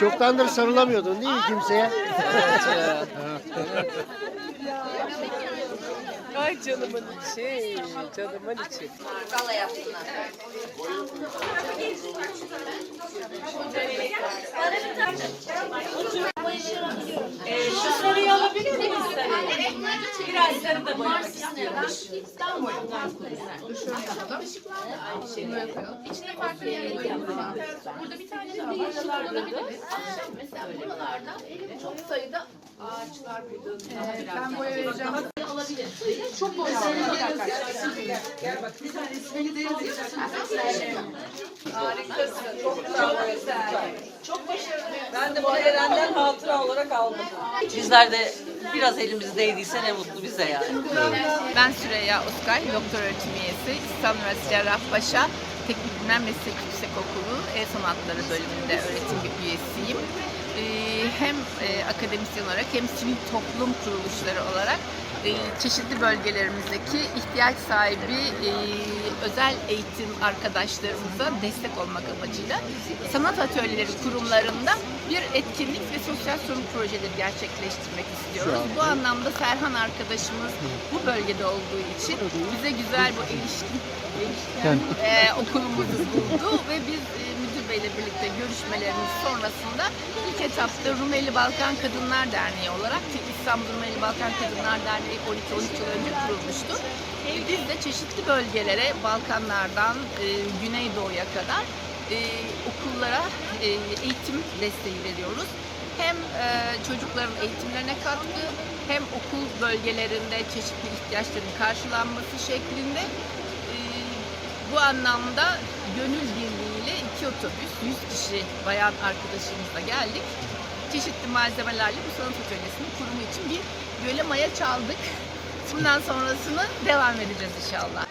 Çoktandır sarılamıyordun değil mi kimseye? Ay canımın içi, canımın içi. Gala yaptılar. Sen? Biraz sarı da boyamak istiyormuş. İçine farklı yerler yapıyorlar. Burada bir tane daha var. Mesela buralarda çok sayıda ağaçlar. Ben boya vereceğim. Alabilir. Çok boya Harikasın. Çok güzel. Çok başarılı. Ben de bunu Eren'den hatıra olarak aldım. Bizler de biraz elimiz değdiyse ne mutlu bize yani. Ben Süreyya Özkay, doktor öğretim üyesi, İstanbul Üniversitesi Cerrahpaşa Teknik Bilimler Meslek Yüksekokulu El Sanatları bölümünde öğretim üyesiyim. Ee, hem e, akademisyen olarak hem sivil toplum kuruluşları olarak e, çeşitli bölgelerimizdeki ihtiyaç sahibi e, özel eğitim arkadaşlarımıza destek olmak amacıyla sanat atölyeleri kurumlarında bir etkinlik ve sosyal sorumluluk projeleri gerçekleştirmek istiyoruz. Bu anlamda Serhan arkadaşımız bu bölgede olduğu için bize güzel bu ilişkin, ilişkin e, okulumuzu buldu ve biz e, müdür beyle birlikte görüşmelerimiz sonrasında ilk etapta Rumeli Balkan Kadınlar Derneği olarak İstanbul Rumeli Balkan Kadınlar Derneği 12-13 yıl önce kurulmuştu. Biz de çeşitli bölgelere Balkanlardan e, Güneydoğu'ya kadar e, okullara e, eğitim desteği veriyoruz. Hem e, çocukların eğitimlerine katkı hem okul bölgelerinde çeşitli ihtiyaçların karşılanması şeklinde e, bu anlamda gönül birliğiyle iki otobüs, 100 kişi bayan arkadaşımızla geldik. Çeşitli malzemelerle bu sanat atölyesinin kurumu için bir göle maya çaldık. Bundan sonrasını devam edeceğiz inşallah.